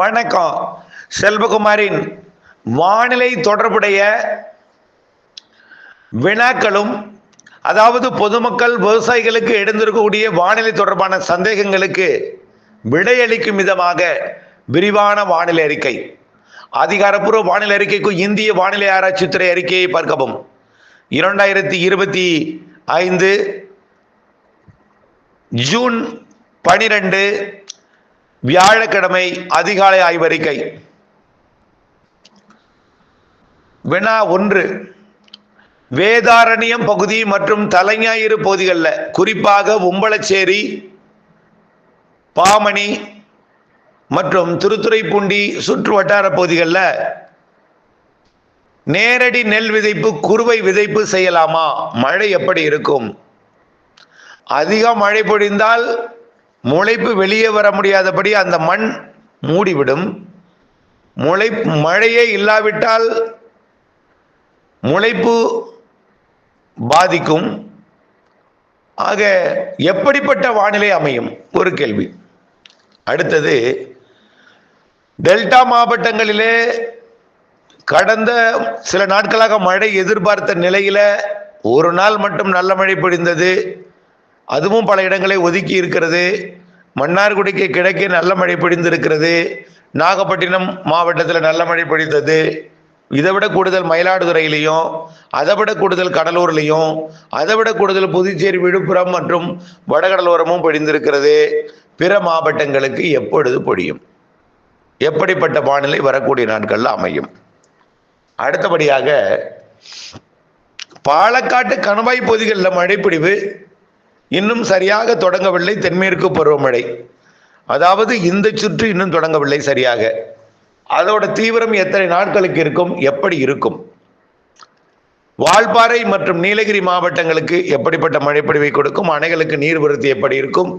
வணக்கம். செல்வகுமாரின் வானிலை தொடர்புடைய வினாக்களும் அதாவது பொதுமக்கள் விவசாயிகளுக்கு எழுந்திருக்கக்கூடிய வானிலை தொடர்பான சந்தேகங்களுக்கு விடையளிக்கும் விதமாக விரிவான வானிலை அறிக்கை. அதிகாரப்பூர்வ வானிலை அறிக்கைக்கு இந்திய வானிலை ஆராய்ச்சித்துறை அறிக்கையை பார்க்கவும். இரண்டாயிரத்தி இருபத்தி ஐந்து ஜூன் பனிரெண்டு வியாழக்கிழமை அதிகாலை ஆய்வறிக்கை. வினா ஒன்று. வேதாரண்யம் பகுதி மற்றும் தலைஞாயிறு பகுதிகளில் குறிப்பாக உம்பளச்சேரி பாமணி மற்றும் திருத்துறைப்பூண்டி சுற்று வட்டார பகுதிகளில் நேரடி நெல் விதைப்பு குறுவை விதைப்பு செய்யலாமா? மழை எப்படி இருக்கும்? அதிக மழை பொழிந்தால் முளைப்பு வெளியே வர முடியாதபடி அந்த மண் மூடிவிடும். முளை மழையே இல்லாவிட்டால் முளைப்பு பாதிக்கும். ஆக எப்படிப்பட்ட வானிலை அமையும்? ஒரு கேள்வி. அடுத்தது டெல்டா மாவட்டங்களிலே கடந்த சில நாட்களாக மழை எதிர்பார்த்த நிலையில ஒரு நாள் மட்டும் நல்ல மழை பொழிந்தது. அதுவும் பல இடங்களை ஒதுக்கி இருக்கிறது. மன்னார்குடிக்கு கிழக்கே நல்ல மழை பொழிந்திருக்கிறது. நாகப்பட்டினம் மாவட்டத்தில் நல்ல மழை பொழிந்தது. இதை விட கூடுதல் மயிலாடுதுறையிலையும் அதை விட கூடுதல் கடலூர்லையும் அதை விட கூடுதல் புதுச்சேரி விழுப்புரம் மற்றும் வடகடலோரமும் பொழிந்திருக்கிறது. பிற மாவட்டங்களுக்கு எப்பொழுது பொழியும்? எப்படிப்பட்ட வானிலை வரக்கூடிய நாட்களில் அமையும்? அடுத்தபடியாக பாலக்காட்டு கணவாய் பகுதிகளில் மழைப்பிடிவு இன்னும் சரியாக தொடங்கவில்லை தென்மேற்கு பருவமழை. அதாவது இந்த சுற்று இன்னும் தொடங்கவில்லை சரியாக. அதோட தீவிரம் எத்தனை நாட்களுக்கு இருக்கும்? எப்படி இருக்கும்? வால்பாறை மற்றும் நீலகிரி மாவட்டங்களுக்கு எப்படிப்பட்ட மழைப்பொழிவை கொடுக்கும்? அணைகளுக்கு நீர்வரத்து எப்படி இருக்கும்?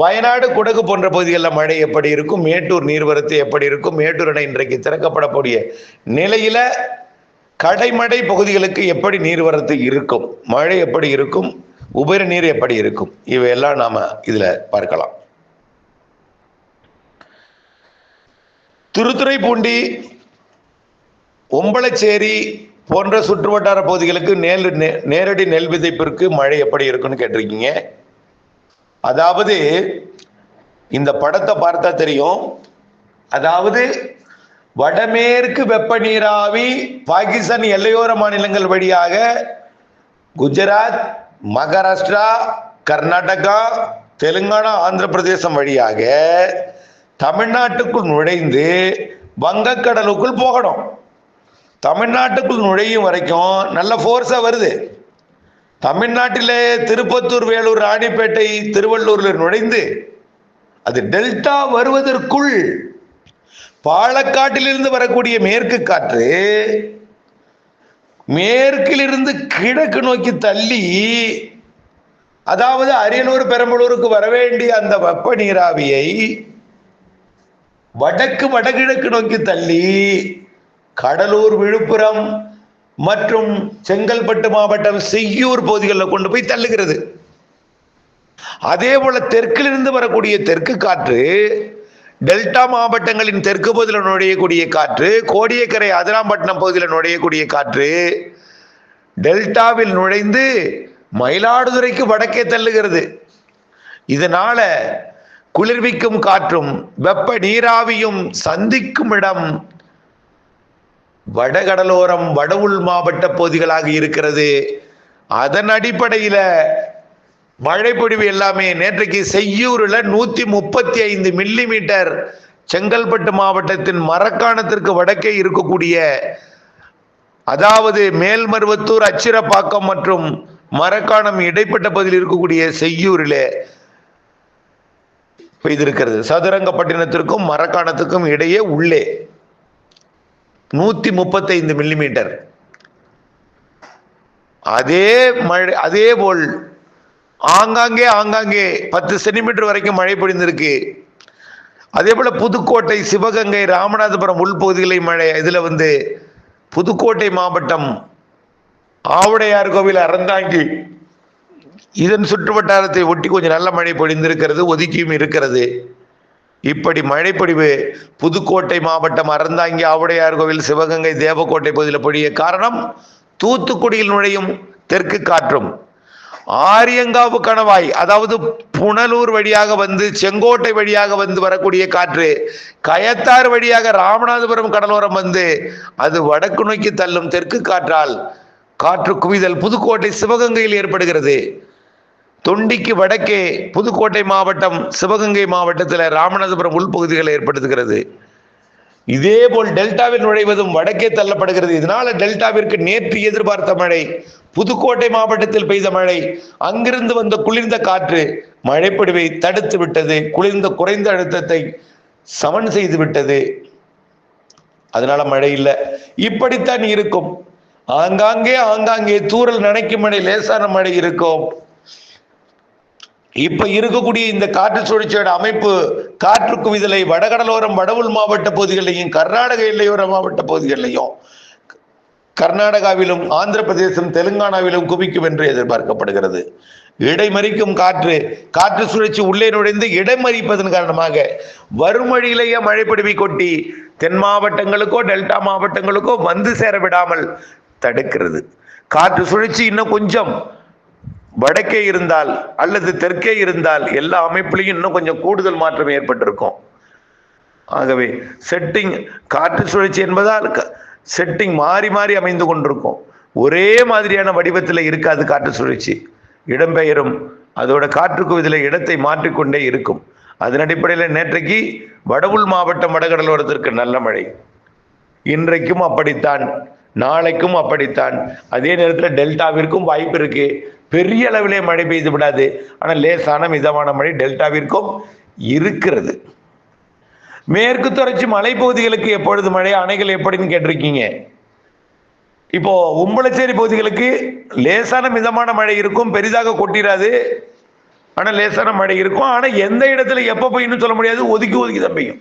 வயநாடு குடகு போன்ற பகுதிகளில் மழை எப்படி இருக்கும்? மேட்டூர் நீர்வரத்து எப்படி இருக்கும்? மேட்டூர் அணை இன்றைக்கு திறக்கப்படக்கூடிய நிலையில கடைமடை பகுதிகளுக்கு எப்படி நீர்வரத்து இருக்கும்? மழை எப்படி இருக்கும்? உபரி நீர் எப்படி இருக்கும்? இவையெல்லாம் நாம இதுல பார்க்கலாம். திருத்துறைப்பூண்டி ஒம்பளச்சேரி போன்ற சுற்றுவட்டார பகுதிகளுக்கு நெல் நேரடி நெல் விதைப்பிற்கு மழை எப்படி இருக்குன்னு கேட்டிருக்கீங்க. அதாவது இந்த படத்தை பார்த்தா தெரியும். அதாவது வடமேற்கு வெப்ப நீராவி பாகிஸ்தான் எல்லையோர மாநிலங்கள் வழியாக குஜராத் மகாராஷ்டிரா கர்நாடகா தெலுங்கானா ஆந்திர பிரதேசம் வழியாக தமிழ்நாட்டுக்குள் நுழைந்து வங்கக்கடலுக்குள் போகணும். தமிழ்நாட்டுக்குள் நுழையும் வரைக்கும் நல்ல ஃபோர்ஸாக வருது. தமிழ்நாட்டிலே திருப்பத்தூர் வேலூர் ராணிப்பேட்டை திருவள்ளூரில் நுழைந்து அது டெல்டா வருவதற்குள் பாலக்காட்டிலிருந்து வரக்கூடிய மேற்கு காற்று மேற்கிலிருந்து கிழக்கு நோக்கி தள்ளி அதாவது அரியலூர் பெரம்பலூருக்கு வர வேண்டிய அந்த வெப்ப நீராவியை வடக்கு வடகிழக்கு நோக்கி தள்ளி கடலூர் விழுப்புரம் மற்றும் செங்கல்பட்டு மாவட்டம் செய்யூர் பகுதிகளில் கொண்டு போய் தள்ளுகிறது. அதே போல தெற்கிலிருந்து வரக்கூடிய தெற்கு காற்று டெல்டா மாவட்டங்களின் தெற்கு பகுதியில் நுழையக்கூடிய காற்று கோடியக்கரை அதிராம்பட்டினம் பகுதியில் நுழையக்கூடிய காற்று டெல்டாவில் நுழைந்து மயிலாடுதுறைக்கு வடக்கே தள்ளுகிறது. இதனால குளிர்விக்கும் காற்றும் வெப்ப நீராவியும் சந்திக்கும் இடம் வடகடலோரம் வட உள் மாவட்ட பகுதிகளாக இருக்கிறது. அதன் அடிப்படையில மழைப்பொழிவு எல்லாமே நேற்றைக்கு செய்யூரில் நூற்றி முப்பத்தி ஐந்து மில்லி மீட்டர் செங்கல்பட்டு மாவட்டத்தின் மரக்காணத்திற்கு வடக்கே இருக்கக்கூடிய அதாவது மேல்மருவத்தூர் அச்சிரப்பாக்கம் மற்றும் மரக்காணம் இடைப்பட்ட பகுதியில் இருக்கக்கூடிய செய்யூரிலே பெய்திருக்கிறது. சதுரங்கப்பட்டினத்திற்கும் மரக்காணத்துக்கும் இடையே உள்ளே நூற்றி முப்பத்தைந்து மில்லிமீட்டர் அதே மழை அதே போல் ஆங்காங்கே ஆங்காங்கே பத்து சென்டிமீட்டர் வரைக்கும் மழை பொழிந்திருக்கு. அதே போல புதுக்கோட்டை சிவகங்கை ராமநாதபுரம் உள்பகுதிகளை மழை. இதுல வந்து புதுக்கோட்டை மாவட்டம் ஆவுடையார் கோவில் அறந்தாங்கி. இதன் சுற்று வட்டாரத்தை ஒட்டி கொஞ்சம் நல்ல மழை பொழிந்திருக்கிறது ஒதுக்கியும் இருக்கிறது. இப்படி மழைப்பொழிவு புதுக்கோட்டை மாவட்டம் அறந்தாங்கி ஆவுடையார் கோவில் சிவகங்கை தேவக்கோட்டை பகுதியில் பொழிய காரணம் தூத்துக்குடியில் நுழையும் தெற்கு காற்றும். ஆரியங்காவு கணவாய் அதாவது புனலூர் வழியாக வந்து செங்கோட்டை வழியாக வந்து வரக்கூடிய காற்று கயத்தார் வழியாக ராமநாதபுரம் கடலோரம் வந்து அது வடக்கு நோக்கி தள்ளும் தெற்கு காற்றால் காற்று குவிதல் புதுக்கோட்டை சிவகங்கையில் ஏற்படுகிறது. தொண்டிக்கு வடக்கே புதுக்கோட்டை மாவட்டம் சிவகங்கை மாவட்டத்தில் ராமநாதபுரம் உள்பகுதிகள் ஏற்படுத்துகிறது. இதேபோல் டெல்டாவில் நுழைவதும் வடக்கே தள்ளப்படுகிறது. இதனால டெல்டாவிற்கு நேற்று எதிர்பார்த்த மழை புதுக்கோட்டை மாவட்டத்தில் பெய்த மழை அங்கிருந்து வந்த குளிர்ந்த காற்று மழைப்பொழிவை தடுத்து விட்டது. குளிர்ந்த குறைந்த அழுத்தத்தை சமன் செய்து விட்டது. அதனால மழை இல்லை. இப்படித்தான் இருக்கும். ஆங்காங்கே ஆங்காங்கே தூறல் நனைக்கும் மழை லேசான மழை இருக்கும். இப்ப இருக்கக்கூடிய இந்த காற்று சுழற்சியோட அமைப்பு காற்று குவிதலை வடகடலோரம் வடவுள் மாவட்ட பகுதிகளிலையும் கர்நாடக எல்லையோர மாவட்ட பகுதிகளிலையும் கர்நாடகாவிலும் ஆந்திர பிரதேசம் தெலுங்கானாவிலும் குவிக்கும் என்று எதிர்பார்க்கப்படுகிறது. இடைமறிக்கும் காற்று காற்று சுழற்சி உள்ளே நுழைந்து இடைமறிப்பதன் காரணமாக வறுமொழியிலேயே மழைப்பிடிவி கொட்டி தென் மாவட்டங்களுக்கோ டெல்டா மாவட்டங்களுக்கோ வந்து சேர விடாமல் தடுக்கிறது. காற்று சுழற்சி இன்னும் கொஞ்சம் வடக்கே இருந்தால் அல்லது தெற்கே இருந்தால் எல்லா அமைப்புலையும் இன்னும் கொஞ்சம் கூடுதல் மாற்றம் ஏற்பட்டிருக்கும். ஆகவே செட்டிங் காற்று சுழற்சி என்பதால் செட்டிங் மாறி மாறி அமைந்து கொண்டிருக்கும். ஒரே மாதிரியான வடிவத்தில் இருக்காது காற்று சுழற்சி. இடம்பெயரும். அதோட காற்றுக்கு இதில் இடத்தை மாற்றிக்கொண்டே இருக்கும். அதன் அடிப்படையில் நேற்றைக்கு வடவுள் மாவட்டம் வடகடலோரத்திற்கு நல்ல மழை. இன்றைக்கும் அப்படித்தான். நாளைக்கும் அப்படித்தான். அதே நேரத்தில் டெல்டாவிற்கும் வாய்ப்பு இருக்கு. பெரிய அளவிலே மழை பெய்து விடாது. ஆனால் லேசான மிதமான மழை டெல்டாவிற்கும் இருக்கிறது. மேற்கு தொடர்ச்சி மலைப்பகுதிகளுக்கு எப்பொழுது மழை அணைகள் எப்படின்னு கேட்டிருக்கீங்க? இப்போ உம்பளச்சேரி பகுதிகளுக்கு லேசான மிதமான மழை இருக்கும். பெரிதாக கொட்டிடாது ஆனால் லேசான மழை இருக்கும். ஆனால் எந்த இடத்துல எப்போ பெய்யும்னு சொல்ல முடியாது. ஒதுக்கி ஒதுக்கி தான் பெய்யும்.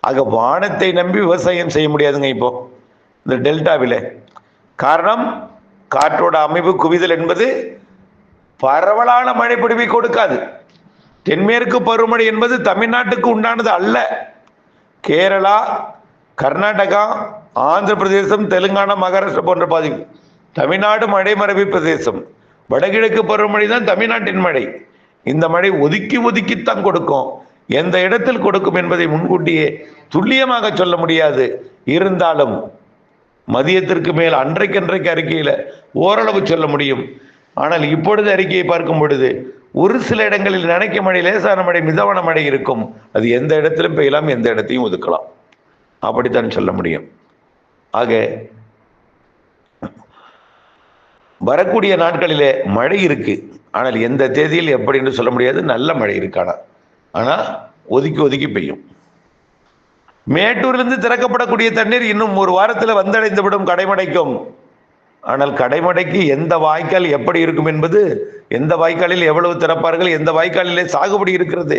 ஆக வானத்தை நம்பி விவசாயம் செய்ய முடியாதுங்க இப்போ. இந்த டெல்டாவில். காரணம் காற்றோட அமைப்பு குவிதல் என்பது பரவலான மழை பிடிவை கொடுக்காது. தென்மேற்கு பருவமழை என்பது தமிழ்நாட்டுக்கு உண்டானது அல்ல. கேரளா கர்நாடகா ஆந்திர பிரதேசம் தெலுங்கானா மகாராஷ்டிரா போன்ற பாதி தமிழ்நாடு மழை மரபி பிரதேசம். வடகிழக்கு பருவமழை தான் தமிழ்நாட்டின் மழை. இந்த மழை ஒதுக்கி ஒதுக்கித்தான் கொடுக்கும். எந்த இடத்தில் கொடுக்கும் என்பதை முன்கூட்டியே துல்லியமாக சொல்ல முடியாது. இருந்தாலும் மதியத்திற்கு மேல் அன்றைக்கன்றைக்கு அறிக்கையில் ஓரளவு சொல்ல முடியும். ஆனால் இப்பொழுது அறிக்கையை பார்க்கும் பொழுது ஒரு சில இடங்களில் நினைக்க மழை லேசான மழை மிதமான மழை இருக்கும். அது எந்த இடத்திலும் பெய்யலாம் எந்த இடத்தையும் ஒதுக்கலாம். அப்படித்தான் சொல்ல முடியும். ஆக வரக்கூடிய நாட்களிலே மழை இருக்கு. ஆனால் எந்த தேதியில் எப்படின்னு சொல்ல முடியாது. நல்ல மழை இருக்கானா ஆனால் ஒதுக்கி ஒதுக்கி பெய்யும். மேட்டூரிலிருந்து திறக்கப்படக்கூடிய தண்ணீர் இன்னும் ஒரு வாரத்தில் வந்தடைந்து விடும் கடைமடைக்கும். ஆனால் கடைமடைக்கு எந்த வாய்க்கால் எப்படி இருக்கும் என்பது எந்த வாய்க்காலில் எவ்வளவு திறப்பார்கள் எந்த வாய்க்காலிலே சாகுபடி இருக்கிறது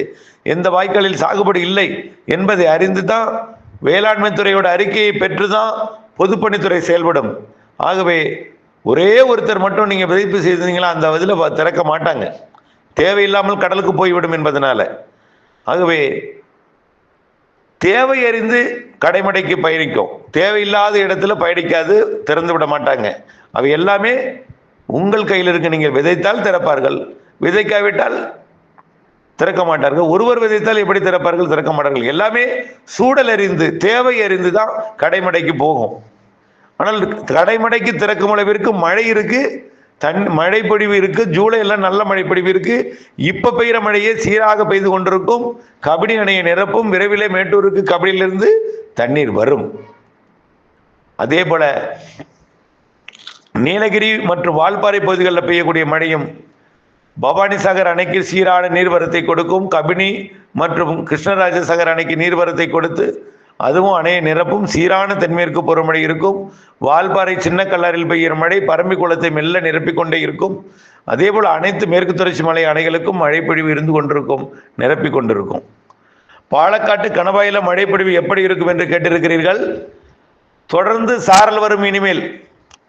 எந்த வாய்க்காலில் சாகுபடி இல்லை என்பதை அறிந்து தான் வேளாண்மை துறையோட அறிக்கையை பெற்று தான் பொதுப்பணித்துறை செயல்படும். ஆகவே ஒரே ஒருத்தர் மட்டும் நீங்கள் விதைப்பு செய்தீங்களா அந்த இதில் திறக்க மாட்டாங்க. தேவையில்லாமல் கடலுக்கு போய்விடும் என்பதனால. ஆகவே தேவை அறிந்து கடைமடைக்கு பயணிக்கும். தேவையில்லாத இடத்துல பயணிக்காது திறந்து விட மாட்டாங்க. அவை எல்லாமே உங்கள் கையில் இருக்கு நீங்கள் விதைத்தால் திறப்பார்கள். விதைக்காவிட்டால் திறக்க மாட்டார்கள். ஒருவர் விதைத்தால் எப்படி திறப்பார்கள்? திறக்க மாட்டார்கள். எல்லாமே சூழல் அறிந்து தேவை அறிந்து தான் கடைமடைக்கு போகும். ஆனால் கடைமடைக்கு திறக்கும் அளவிற்கு மழை இருக்குது தன் மழைப்பொழிவு இருக்கு ஜூலை நல்ல மழைப்பொழிவு இருக்கு. இப்ப பெய்கிற மழையே சீராக பெய்து கொண்டிருக்கும். கபடி அணையை நிரப்பும். விரைவிலே மேட்டூருக்கு கபடியிலிருந்து தண்ணீர் வரும். அதே போல நீலகிரி மற்றும் வால்பாறை பகுதிகளில் பெய்யக்கூடிய மழையும் பவானி சாகர் அணைக்கு சீரான நீர்வரத்தை கொடுக்கும். கபினி மற்றும் கிருஷ்ணராஜ சாகர் அணைக்கு நீர்வரத்தை கொடுத்து அதுவும் அணைய நிரப்பும் சீரான தென்மேற்கு பருவமழை இருக்கும். வால்பாறை சின்ன கல்லாரில் பெய்கிற மழை பரம்பி குளத்தை மெல்ல நிரப்பிக்கொண்டே இருக்கும். அதே போல் அனைத்து மேற்கு தொடர்ச்சி மலை அணைகளுக்கும் மழைப்பொழிவு இருந்து கொண்டிருக்கும் நிரப்பிக் கொண்டிருக்கும். பாலக்காட்டு கணவாயில மழைப்பொழிவு எப்படி இருக்கும் என்று கேட்டிருக்கிறீர்கள்? தொடர்ந்து சாரல் வரும் இனிமேல்.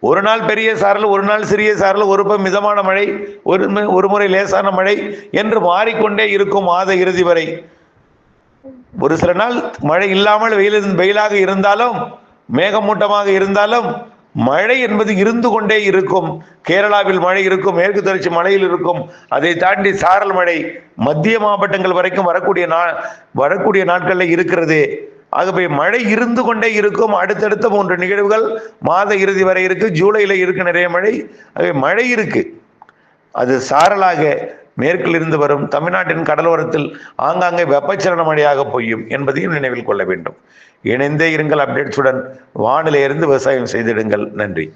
ஒரு நாள் பெரிய சாரல் ஒரு நாள் சிறிய சாரல் ஒரு மிதமான மழை ஒரு ஒரு முறை லேசான மழை என்று மாறிக்கொண்டே இருக்கும் மாத இறுதி வரை. ஒரு சில நாள் மழை இல்லாமல் வெயில் வெயிலாக இருந்தாலும் மேகமூட்டமாக இருந்தாலும் மழை என்பது இருந்து கொண்டே இருக்கும். கேரளாவில் மழை இருக்கும் மேற்கு தொடர்ச்சி மழையில் இருக்கும். அதை தாண்டி சாரல் மழை மத்திய மாவட்டங்கள் வரைக்கும் வரக்கூடிய நா வரக்கூடிய நாட்களில் இருக்கிறது. ஆகவே மழை இருந்து கொண்டே இருக்கும். அடுத்தடுத்த மூன்று நிகழ்வுகள் மாத இறுதி வரை இருக்கு. ஜூலையில் இருக்கு நிறைய மழை. ஆகவே மழை இருக்கு. அது சாரலாக மேற்கில் இருந்து வரும் தமிழ்நாட்டின் கடலோரத்தில் ஆங்காங்கே வெப்பச்சலன மழையாக பொய்யும் என்பதையும் நினைவில் கொள்ள வேண்டும். இணைந்தே இருங்கள் அப்டேட்ஸுடன். வானிலை இருந்து விவசாயம் செய்திடுங்கள். நன்றி.